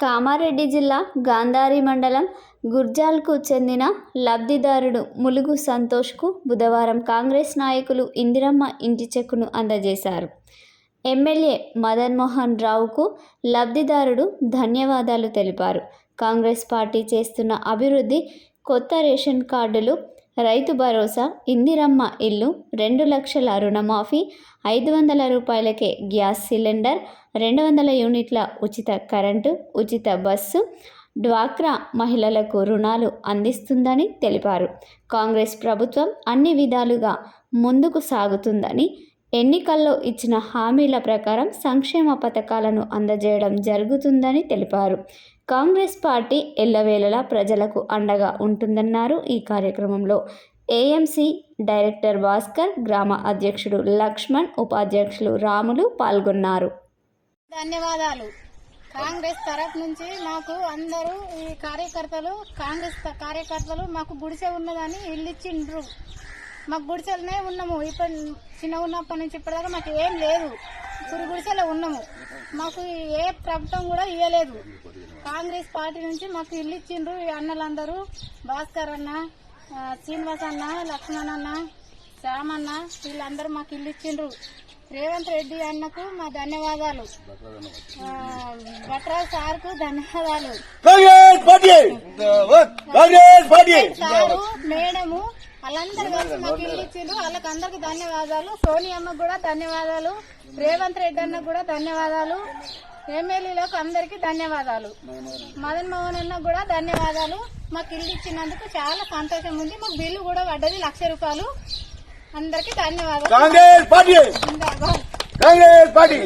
కామారెడ్డి జిల్లా గాంధారి మండలం గుర్జాల్కు చెందిన లబ్ధిదారుడు ములుగు సంతోష్కు బుధవారం కాంగ్రెస్ నాయకులు ఇందిరమ్మ ఇంటి చెక్కును అందజేశారు. ఎమ్మెల్యే మదన్మోహన్ రావుకు లబ్ధిదారుడు ధన్యవాదాలు తెలిపారు. కాంగ్రెస్ పార్టీ చేస్తున్న అభివృద్ధి కొత్త రేషన్ కార్డులు రైతు భరోసా ఇందిరమ్మ ఇల్లు రెండు లక్షల రుణమాఫీ ఐదు వందల రూపాయలకే గ్యాస్ సిలిండర్ రెండు వందల యూనిట్ల ఉచిత కరెంటు ఉచిత బస్సు డ్వాక్రా మహిళలకు రుణాలు అందిస్తుందని తెలిపారు. కాంగ్రెస్ ప్రభుత్వం అన్ని విధాలుగా ముందుకు సాగుతుందని ఎన్నికల్లో ఇచ్చిన హామీల ప్రకారం సంక్షేమ పథకాలను అందజేయడం జరుగుతుందని తెలిపారు. కాంగ్రెస్ పార్టీ ఎల్లవేళలా ప్రజలకు అండగా ఉంటుందన్నారు ఈ కార్యక్రమంలో. ఏఎంసీ డైరెక్టర్ భాస్కర్ గ్రామ అధ్యక్షుడు లక్ష్మణ్ ఉపాధ్యక్షులు రాములు పాల్గొన్నారు. ధన్యవాదాలు. కాంగ్రెస్ తరఫు నుంచి మాకు అందరూ ఈ కార్యకర్తలు కాంగ్రెస్ కార్యకర్తలు మాకు గుడిసె ఉన్నదని ఇల్లు ఇచ్చిండ్రు మాకు గుడిసెలనే ఉన్నాము. ఇప్పుడు చిన్న ఉన్నప్పటి నుంచి ఇప్పటిదాకా మాకు ఏం లేదు. ఇప్పుడు గుడిసెలో ఉన్నాము. మాకు ఏ ప్రభుత్వం కూడా ఇవ్వలేదు కాంగ్రెస్ పార్టీ నుంచి మాకు ఇల్లు ఇచ్చిండ్రు ఈ అన్నలందరూ. భాస్కర్ అన్న శ్రీనివాస్ అన్న లక్ష్మణ్ అన్న శ్యామ్ అన్న వీళ్ళందరూ మాకు ఇల్లు ఇచ్చిండ్రు. రేవంత్ రెడ్డి అన్నకు మా ధన్యవాదాలు. భట్రాజ్ సార్కు ధన్యవాదాలు. Congress party! Congress party! Sir madam వాళ్ళందరూ కలిసి మాకు ఇల్లు ఇచ్చిండ్రు. వాళ్ళకి అందరికి ధన్యవాదాలు సోనియమ్మకు కూడా ధన్యవాదాలు. రేవంత్ రెడ్డి అన్నకు కూడా ధన్యవాదాలు. ఎమ్మెల్యేలకు అందరికీ ధన్యవాదాలు. మదన్ మోహన్ అన్న కూడా ధన్యవాదాలు. మాకు ఇల్లు ఇచ్చినందుకు చాలా సంతోషం ఉంది. మాకు బిల్లు కూడా పడ్డది లక్ష రూపాయలు. అందరికీ ధన్యవాదాలు. కాంగ్రెస్ పార్టీ! ఇంకా కాంగ్రెస్ పార్టీ!